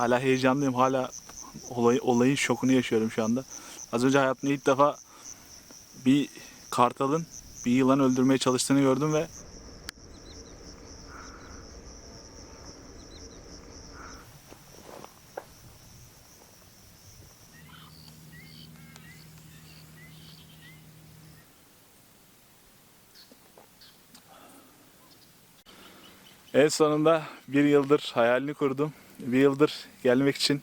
hala heyecanlıyım. Hala olay, olayın şokunu yaşıyorum şu anda. Az önce hayatımda ilk defa bir kartalın bir yılan öldürmeye çalıştığını gördüm ve En sonunda bir yıldır hayalini kurdum. Bir yıldır gelmek için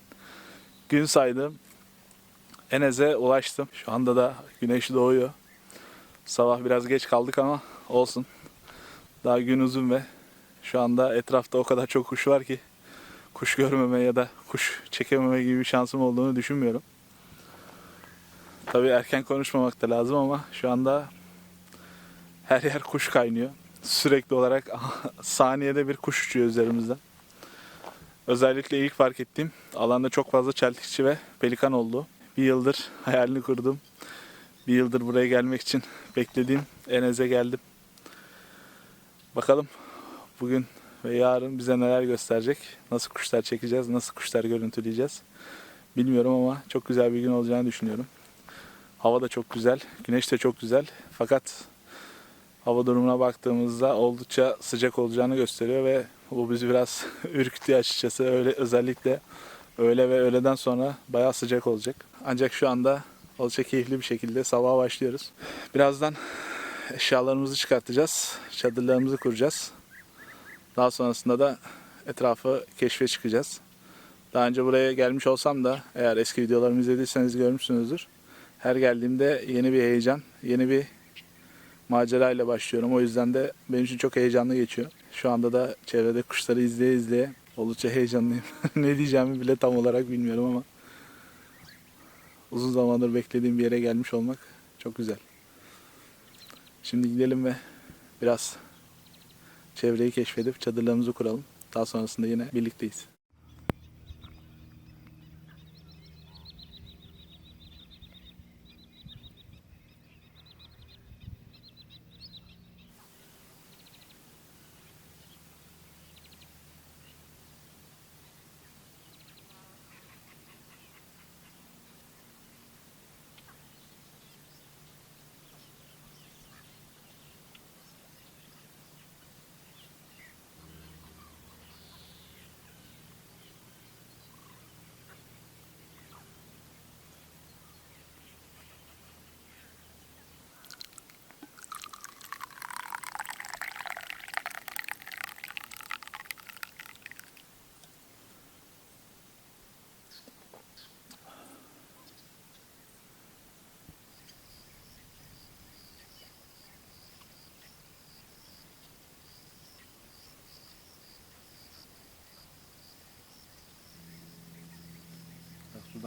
gün saydım. Enes'e ulaştım. Şu anda da güneş doğuyor. Sabah biraz geç kaldık ama olsun. Daha gün uzun ve şu anda etrafta o kadar çok kuş var ki kuş görmeme ya da kuş çekememe gibi bir şansım olduğunu düşünmüyorum. Tabii erken konuşmamak da lazım ama şu anda her yer kuş kaynıyor. Sürekli olarak saniyede bir kuş uçuyor üzerimizden. Özellikle ilk fark ettiğim alanda çok fazla çeltikçi ve pelikan oldu. Bir yıldır hayalini kurdum. Bir yıldır buraya gelmek için beklediğim Enes'e geldim. Bakalım bugün ve yarın bize neler gösterecek. Nasıl kuşlar çekeceğiz, nasıl kuşlar görüntüleyeceğiz. Bilmiyorum ama çok güzel bir gün olacağını düşünüyorum. Hava da çok güzel, güneş de çok güzel. Fakat hava durumuna baktığımızda oldukça sıcak olacağını gösteriyor ve bu bizi biraz ürkütüyor açıkçası. Öyle özellikle öğle ve öğleden sonra bayağı sıcak olacak. Ancak şu anda oldukça keyifli bir şekilde sabaha başlıyoruz. Birazdan eşyalarımızı çıkartacağız. Çadırlarımızı kuracağız. Daha sonrasında da etrafı keşfe çıkacağız. Daha önce buraya gelmiş olsam da eğer eski videolarımı izlediyseniz görmüşsünüzdür. Her geldiğimde yeni bir heyecan, yeni bir macerayla başlıyorum. O yüzden de benim için çok heyecanlı geçiyor. Şu anda da çevrede kuşları izleye izleye oldukça heyecanlıyım. ne diyeceğimi bile tam olarak bilmiyorum ama uzun zamandır beklediğim bir yere gelmiş olmak çok güzel. Şimdi gidelim ve biraz çevreyi keşfedip çadırlarımızı kuralım. Daha sonrasında yine birlikteyiz.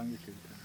Sudan geçiyor bir tane.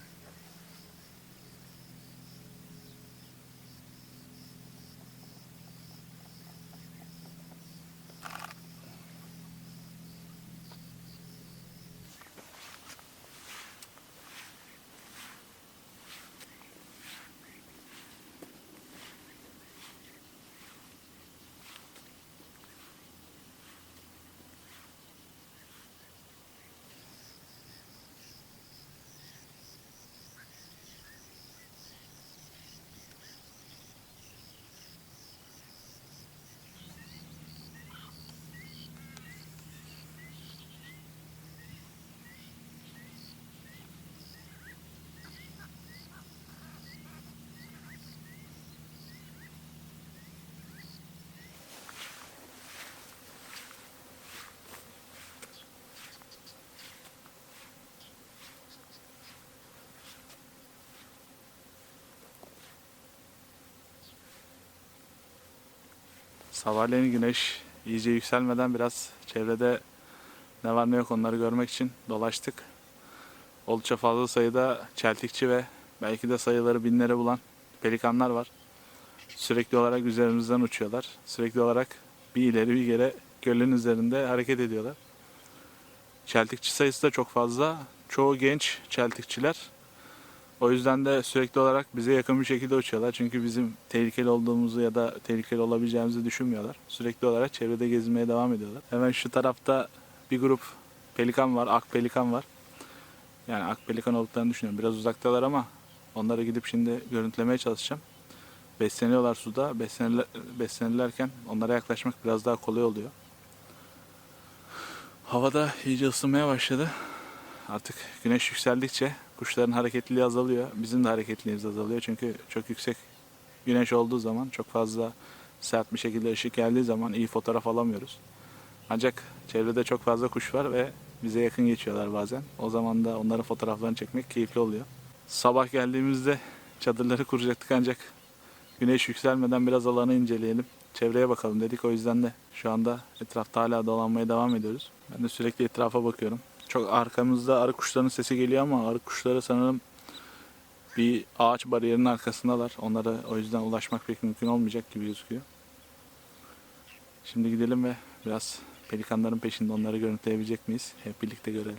Sabahleyin güneş iyice yükselmeden biraz çevrede ne var ne yok onları görmek için dolaştık. Oldukça fazla sayıda çeltikçi ve belki de sayıları binlere bulan pelikanlar var. Sürekli olarak üzerimizden uçuyorlar. Sürekli olarak bir ileri bir geri gölün üzerinde hareket ediyorlar. Çeltikçi sayısı da çok fazla. Çoğu genç çeltikçiler. O yüzden de sürekli olarak bize yakın bir şekilde uçuyorlar. Çünkü bizim tehlikeli olduğumuzu ya da tehlikeli olabileceğimizi düşünmüyorlar. Sürekli olarak çevrede gezinmeye devam ediyorlar. Hemen şu tarafta bir grup pelikan var, ak pelikan var. Yani akpelikan olduklarını düşünüyorum. Biraz uzaktalar ama onları gidip şimdi görüntülemeye çalışacağım. Besleniyorlar suda. Beslenirler, beslenirlerken onlara yaklaşmak biraz daha kolay oluyor. Havada iyice ısınmaya başladı. Artık güneş yükseldikçe kuşların hareketliliği azalıyor. Bizim de hareketliliğimiz azalıyor. Çünkü çok yüksek güneş olduğu zaman çok fazla sert bir şekilde ışık geldiği zaman iyi fotoğraf alamıyoruz. Ancak çevrede çok fazla kuş var ve bize yakın geçiyorlar bazen. O zaman da onların fotoğraflarını çekmek keyifli oluyor. Sabah geldiğimizde çadırları kuracaktık ancak güneş yükselmeden biraz alanı inceleyelim. Çevreye bakalım dedik. O yüzden de şu anda etrafta hala dolanmaya devam ediyoruz. Ben de sürekli etrafa bakıyorum. Çok arkamızda arı kuşlarının sesi geliyor ama arı kuşları sanırım bir ağaç bariyerinin arkasındalar. Onlara o yüzden ulaşmak pek mümkün olmayacak gibi gözüküyor. Şimdi gidelim ve biraz pelikanların peşinde onları görüntüleyebilecek miyiz? Hep birlikte görelim.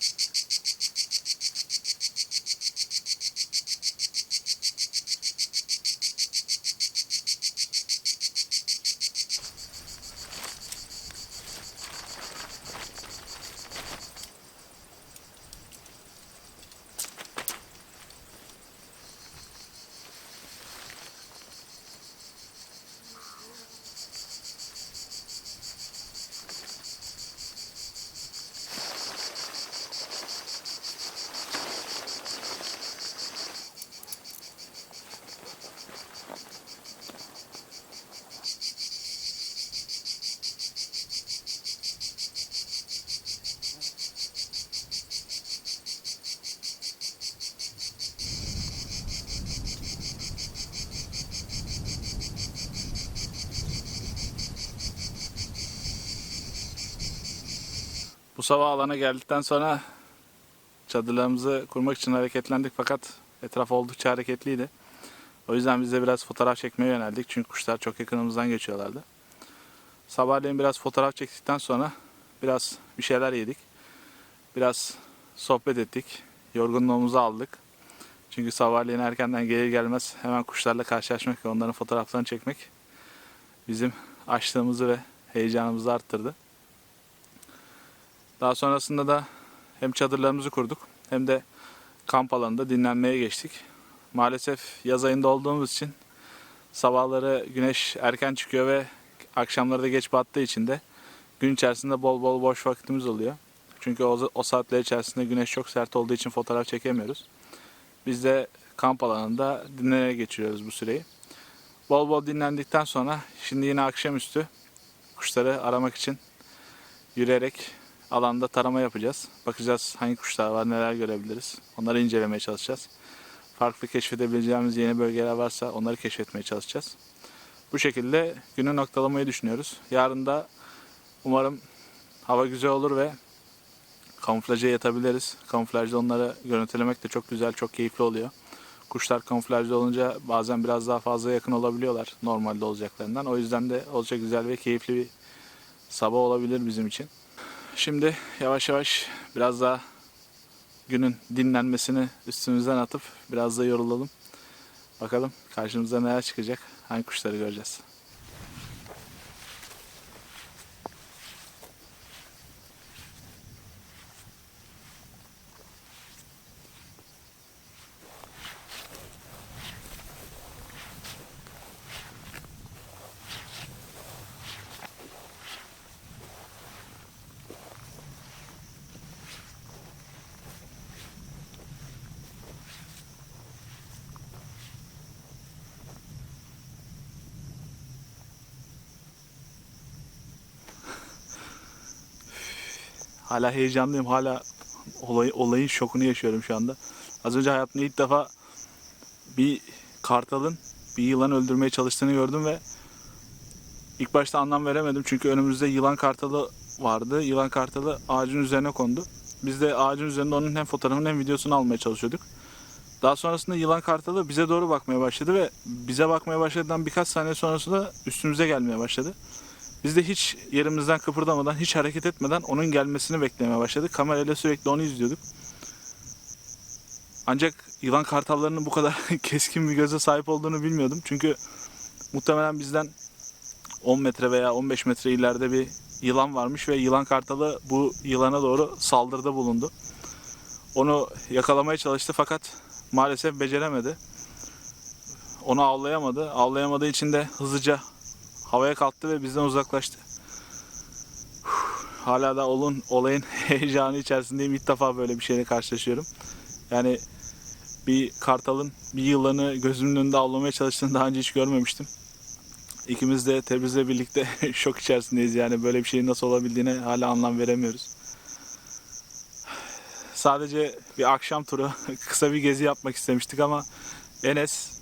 Sabah alana geldikten sonra çadırlarımızı kurmak için hareketlendik fakat etraf oldukça hareketliydi. O yüzden biz de biraz fotoğraf çekmeye yöneldik çünkü kuşlar çok yakınımızdan geçiyorlardı. Sabahleyin biraz fotoğraf çektikten sonra biraz bir şeyler yedik. Biraz sohbet ettik. Yorgunluğumuzu aldık. Çünkü sabahleyin erkenden gelir gelmez hemen kuşlarla karşılaşmak ve onların fotoğraflarını çekmek bizim açlığımızı ve heyecanımızı arttırdı. Daha sonrasında da hem çadırlarımızı kurduk hem de kamp alanında dinlenmeye geçtik. Maalesef yaz ayında olduğumuz için sabahları güneş erken çıkıyor ve akşamları da geç battığı için de gün içerisinde bol bol boş vaktimiz oluyor. Çünkü o, o saatler içerisinde güneş çok sert olduğu için fotoğraf çekemiyoruz. Biz de kamp alanında dinlenerek geçiriyoruz bu süreyi. Bol bol dinlendikten sonra şimdi yine akşamüstü kuşları aramak için yürüyerek alanda tarama yapacağız. Bakacağız hangi kuşlar var, neler görebiliriz. Onları incelemeye çalışacağız. Farklı keşfedebileceğimiz yeni bölgeler varsa onları keşfetmeye çalışacağız. Bu şekilde günü noktalamayı düşünüyoruz. Yarın da umarım hava güzel olur ve kamuflaja yatabiliriz. Kamuflajda onları görüntülemek de çok güzel, çok keyifli oluyor. Kuşlar kamuflajda olunca bazen biraz daha fazla yakın olabiliyorlar normalde olacaklarından. O yüzden de oldukça güzel ve keyifli bir sabah olabilir bizim için. Şimdi yavaş yavaş biraz daha günün dinlenmesini üstümüzden atıp biraz da yorulalım. Bakalım karşımıza neler çıkacak, hangi kuşları göreceğiz. Hala heyecanlıyım. Hala olay, olayın şokunu yaşıyorum şu anda. Az önce hayatımda ilk defa bir kartalın bir yılan öldürmeye çalıştığını gördüm ve ilk başta anlam veremedim. Çünkü önümüzde yılan kartalı vardı. Yılan kartalı ağacın üzerine kondu. Biz de ağacın üzerinde onun hem fotoğrafını hem videosunu almaya çalışıyorduk. Daha sonrasında yılan kartalı bize doğru bakmaya başladı ve bize bakmaya başladığından birkaç saniye sonrasında üstümüze gelmeye başladı. Biz de hiç yerimizden kıpırdamadan, hiç hareket etmeden onun gelmesini beklemeye başladık. Kamerayla sürekli onu izliyorduk. Ancak yılan kartallarının bu kadar keskin bir göze sahip olduğunu bilmiyordum. Çünkü muhtemelen bizden 10 metre veya 15 metre ileride bir yılan varmış ve yılan kartalı bu yılana doğru saldırıda bulundu. Onu yakalamaya çalıştı fakat maalesef beceremedi. Onu avlayamadı. Avlayamadığı için de hızlıca havaya kalktı ve bizden uzaklaştı. Hala da olun olayın heyecanı içerisindeyim. İlk defa böyle bir şeyle karşılaşıyorum. Yani bir kartalın bir yılanı gözümün önünde avlamaya çalıştığını daha önce hiç görmemiştim. İkimiz de Tebriz'le birlikte şok içerisindeyiz. Yani böyle bir şeyin nasıl olabildiğine hala anlam veremiyoruz. Sadece bir akşam turu, kısa bir gezi yapmak istemiştik ama Enes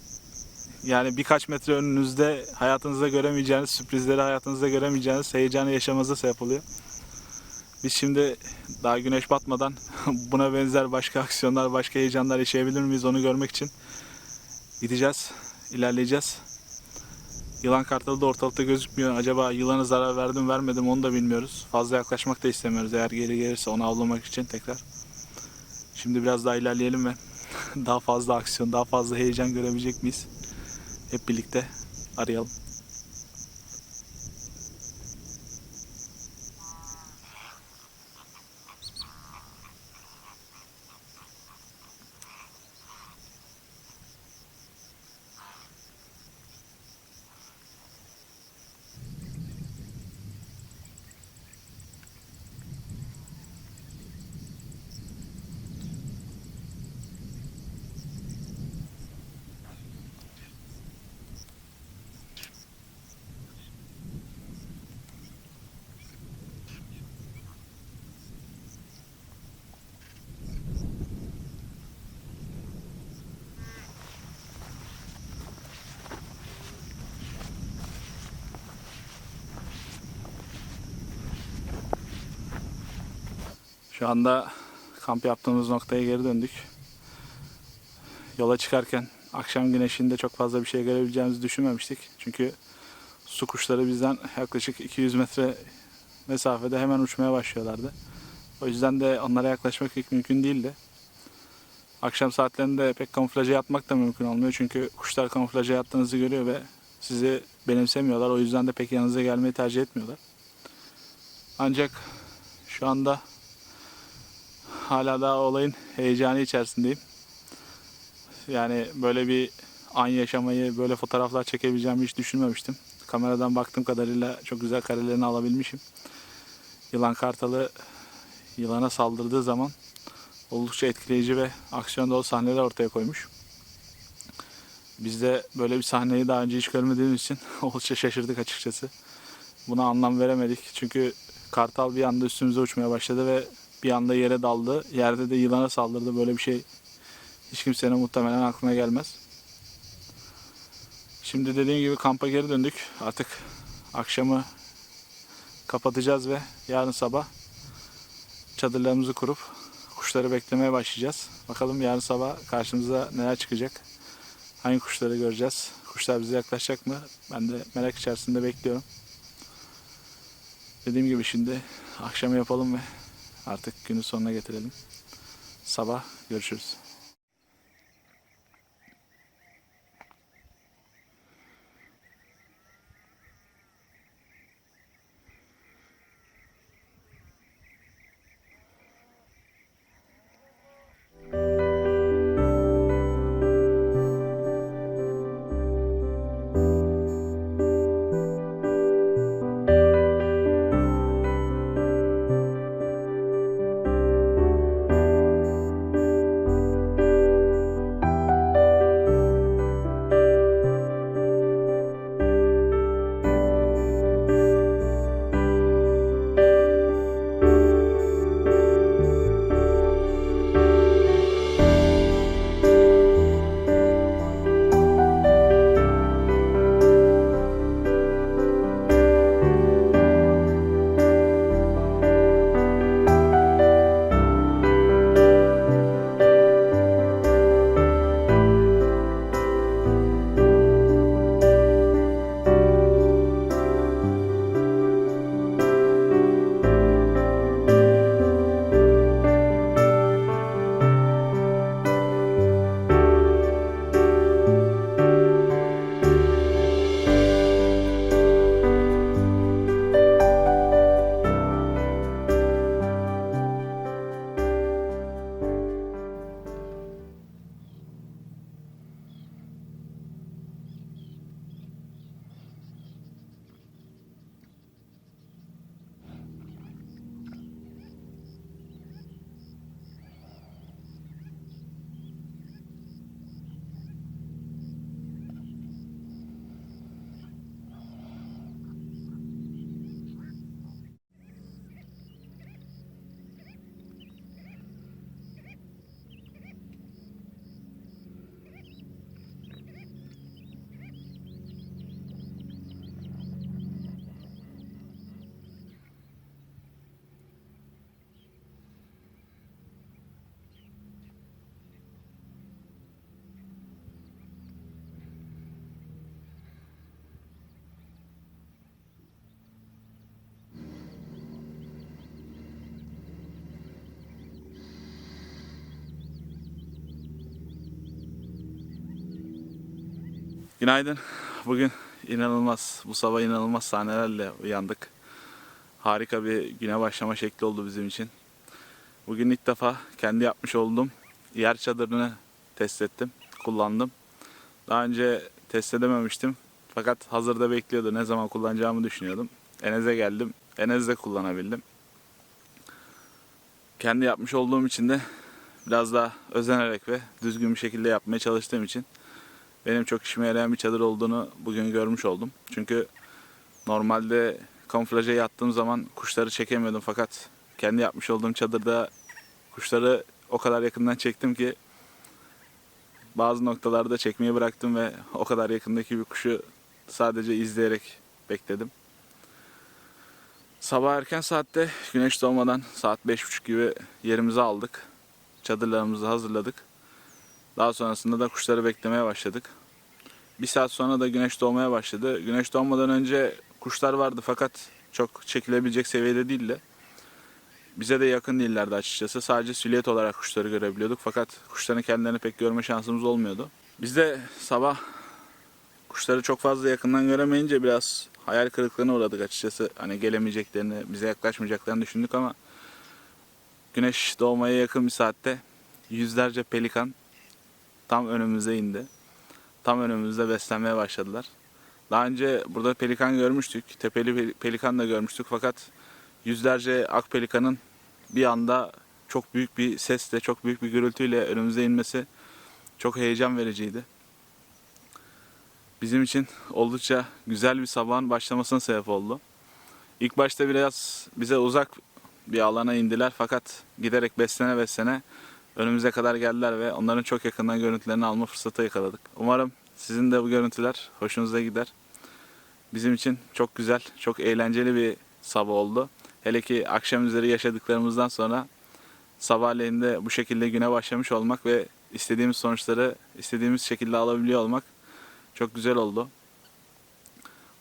yani birkaç metre önünüzde hayatınızda göremeyeceğiniz sürprizleri hayatınızda göremeyeceğiniz heyecanı yaşamanıza sebep oluyor. Biz şimdi daha güneş batmadan buna benzer başka aksiyonlar, başka heyecanlar yaşayabilir miyiz onu görmek için gideceğiz, ilerleyeceğiz. Yılan kartalı da ortalıkta gözükmüyor. Acaba yılana zarar verdim vermedim onu da bilmiyoruz. Fazla yaklaşmak da istemiyoruz. Eğer geri gelirse onu avlamak için tekrar. Şimdi biraz daha ilerleyelim ve daha fazla aksiyon, daha fazla heyecan görebilecek miyiz? Hep birlikte arayalım. Şu anda kamp yaptığımız noktaya geri döndük. Yola çıkarken akşam güneşinde çok fazla bir şey görebileceğimizi düşünmemiştik. Çünkü su kuşları bizden yaklaşık 200 metre mesafede hemen uçmaya başlıyorlardı. O yüzden de onlara yaklaşmak pek mümkün değildi. Akşam saatlerinde pek kamuflaja yatmak da mümkün olmuyor. Çünkü kuşlar kamuflaja yattığınızı görüyor ve sizi benimsemiyorlar. O yüzden de pek yanınıza gelmeyi tercih etmiyorlar. Ancak şu anda hala daha olayın heyecanı içerisindeyim. Yani böyle bir an yaşamayı, böyle fotoğraflar çekebileceğimi hiç düşünmemiştim. Kameradan baktığım kadarıyla çok güzel karelerini alabilmişim. Yılan kartalı yılana saldırdığı zaman oldukça etkileyici ve aksiyon dolu sahneler ortaya koymuş. Biz de böyle bir sahneyi daha önce hiç görmediğimiz için oldukça şaşırdık açıkçası. Buna anlam veremedik. Çünkü kartal bir anda üstümüze uçmaya başladı ve bir anda yere daldı. Yerde de yılana saldırdı. Böyle bir şey hiç kimsenin muhtemelen aklına gelmez. Şimdi dediğim gibi kampa geri döndük. Artık akşamı kapatacağız ve yarın sabah çadırlarımızı kurup kuşları beklemeye başlayacağız. Bakalım yarın sabah karşımıza neler çıkacak. Hangi kuşları göreceğiz? Kuşlar bize yaklaşacak mı? Ben de merak içerisinde bekliyorum. Dediğim gibi şimdi akşamı yapalım ve artık günün sonuna getirelim. Sabah görüşürüz. Günaydın. Bugün inanılmaz, bu sabah inanılmaz sahnelerle uyandık. Harika bir güne başlama şekli oldu bizim için. Bugün ilk defa kendi yapmış olduğum yer çadırını test ettim, kullandım. Daha önce test edememiştim. Fakat hazırda bekliyordu. Ne zaman kullanacağımı düşünüyordum. Enes'e geldim. Enes'de kullanabildim. Kendi yapmış olduğum için de biraz daha özenerek ve düzgün bir şekilde yapmaya çalıştığım için benim çok işime yarayan bir çadır olduğunu bugün görmüş oldum. Çünkü normalde kamuflaja yattığım zaman kuşları çekemiyordum fakat kendi yapmış olduğum çadırda kuşları o kadar yakından çektim ki bazı noktalarda çekmeyi bıraktım ve o kadar yakındaki bir kuşu sadece izleyerek bekledim. Sabah erken saatte güneş doğmadan saat 5.30 gibi yerimizi aldık. Çadırlarımızı hazırladık. Daha sonrasında da kuşları beklemeye başladık. Bir saat sonra da güneş doğmaya başladı. Güneş doğmadan önce kuşlar vardı fakat çok çekilebilecek seviyede değildi. Bize de yakın değillerdi açıkçası. Sadece silüet olarak kuşları görebiliyorduk fakat kuşların kendilerini pek görme şansımız olmuyordu. Biz de sabah kuşları çok fazla yakından göremeyince biraz hayal kırıklığına uğradık açıkçası. Hani gelemeyeceklerini, bize yaklaşmayacaklarını düşündük ama güneş doğmaya yakın bir saatte yüzlerce pelikan tam önümüze indi. Tam önümüzde beslenmeye başladılar. Daha önce burada pelikan görmüştük. Tepeli pel- pelikan da görmüştük fakat yüzlerce ak pelikanın bir anda çok büyük bir sesle, çok büyük bir gürültüyle önümüze inmesi çok heyecan vericiydi. Bizim için oldukça güzel bir sabahın başlamasına sebep oldu. İlk başta biraz bize uzak bir alana indiler fakat giderek beslene beslene önümüze kadar geldiler ve onların çok yakından görüntülerini alma fırsatı yakaladık. Umarım sizin de bu görüntüler hoşunuza gider. Bizim için çok güzel, çok eğlenceli bir sabah oldu. Hele ki akşam üzeri yaşadıklarımızdan sonra sabahleyin de bu şekilde güne başlamış olmak ve istediğimiz sonuçları istediğimiz şekilde alabiliyor olmak çok güzel oldu.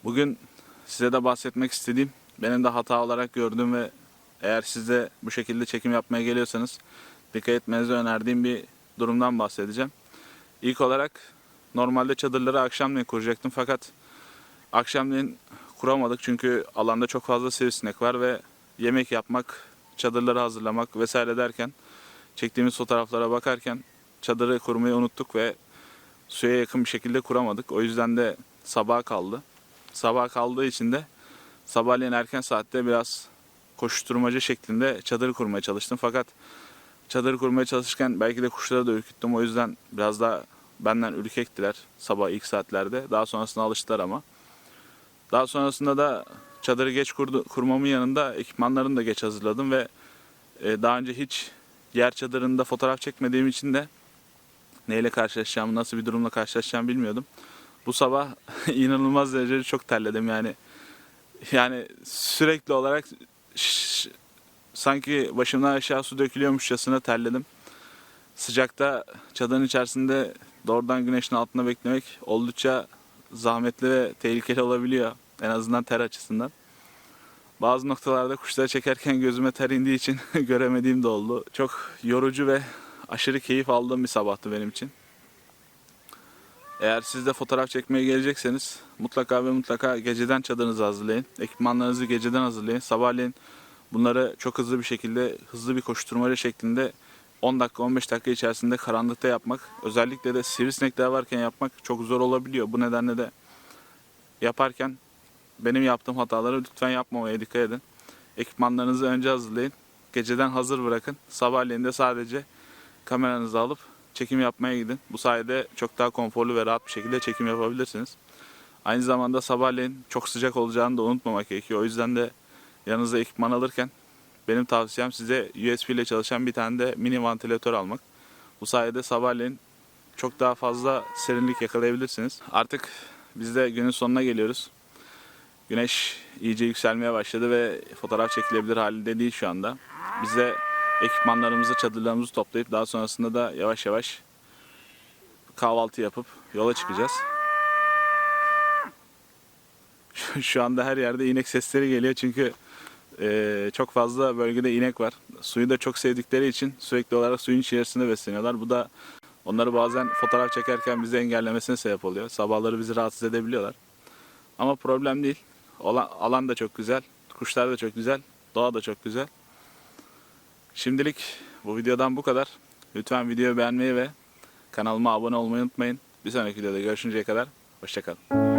Bugün size de bahsetmek istediğim, benim de hata olarak gördüğüm ve eğer siz de bu şekilde çekim yapmaya geliyorsanız dikkat etmenizi önerdiğim bir durumdan bahsedeceğim. İlk olarak normalde çadırları akşamleyin kuracaktım fakat akşamleyin kuramadık çünkü alanda çok fazla sivrisinek var ve yemek yapmak, çadırları hazırlamak vesaire derken çektiğimiz fotoğraflara bakarken çadırı kurmayı unuttuk ve suya yakın bir şekilde kuramadık. O yüzden de sabaha kaldı. Sabah kaldığı için de sabahleyin erken saatte biraz koşuşturmaca şeklinde çadır kurmaya çalıştım. Fakat çadır kurmaya çalışırken belki de kuşları da ürküttüm. O yüzden biraz daha benden ürkektiler sabah ilk saatlerde. Daha sonrasında alıştılar ama. Daha sonrasında da çadırı geç kurdu, kurmamın yanında ekipmanlarını da geç hazırladım ve e, daha önce hiç yer çadırında fotoğraf çekmediğim için de neyle karşılaşacağımı, nasıl bir durumla karşılaşacağımı bilmiyordum. Bu sabah inanılmaz derecede çok terledim yani. Yani sürekli olarak sanki başımdan aşağı su dökülüyormuşçasına terledim. Sıcakta çadırın içerisinde doğrudan güneşin altında beklemek oldukça zahmetli ve tehlikeli olabiliyor. En azından ter açısından. Bazı noktalarda kuşları çekerken gözüme ter indiği için göremediğim de oldu. Çok yorucu ve aşırı keyif aldığım bir sabahtı benim için. Eğer siz de fotoğraf çekmeye gelecekseniz mutlaka ve mutlaka geceden çadırınızı hazırlayın. Ekipmanlarınızı geceden hazırlayın. Sabahleyin bunları çok hızlı bir şekilde, hızlı bir koşturmaca şeklinde 10 dakika 15 dakika içerisinde karanlıkta yapmak, özellikle de sivrisinekler varken yapmak çok zor olabiliyor. Bu nedenle de yaparken benim yaptığım hataları lütfen yapmamaya dikkat edin. Ekipmanlarınızı önce hazırlayın. Geceden hazır bırakın. Sabahleyin de sadece kameranızı alıp çekim yapmaya gidin. Bu sayede çok daha konforlu ve rahat bir şekilde çekim yapabilirsiniz. Aynı zamanda sabahleyin çok sıcak olacağını da unutmamak gerekiyor. O yüzden de yanınıza ekipman alırken benim tavsiyem size USB ile çalışan bir tane de mini vantilatör almak. Bu sayede sabahleyin çok daha fazla serinlik yakalayabilirsiniz. Artık biz de günün sonuna geliyoruz. Güneş iyice yükselmeye başladı ve fotoğraf çekilebilir halde değil şu anda. Biz de ekipmanlarımızı, çadırlarımızı toplayıp daha sonrasında da yavaş yavaş kahvaltı yapıp yola çıkacağız. Şu- anda her yerde inek sesleri geliyor çünkü eee, çok fazla bölgede inek var. Suyu da çok sevdikleri için sürekli olarak suyun içerisinde besleniyorlar. Bu da Onları bazen fotoğraf çekerken bizi engellemesine sebep oluyor. Sabahları bizi rahatsız edebiliyorlar. Ama problem değil. Olan, alan da çok güzel. Kuşlar da çok güzel. Doğa da çok güzel. Şimdilik bu videodan bu kadar. Lütfen videoyu beğenmeyi ve kanalıma abone olmayı unutmayın. Bir sonraki videoda görüşünceye kadar hoşçakalın.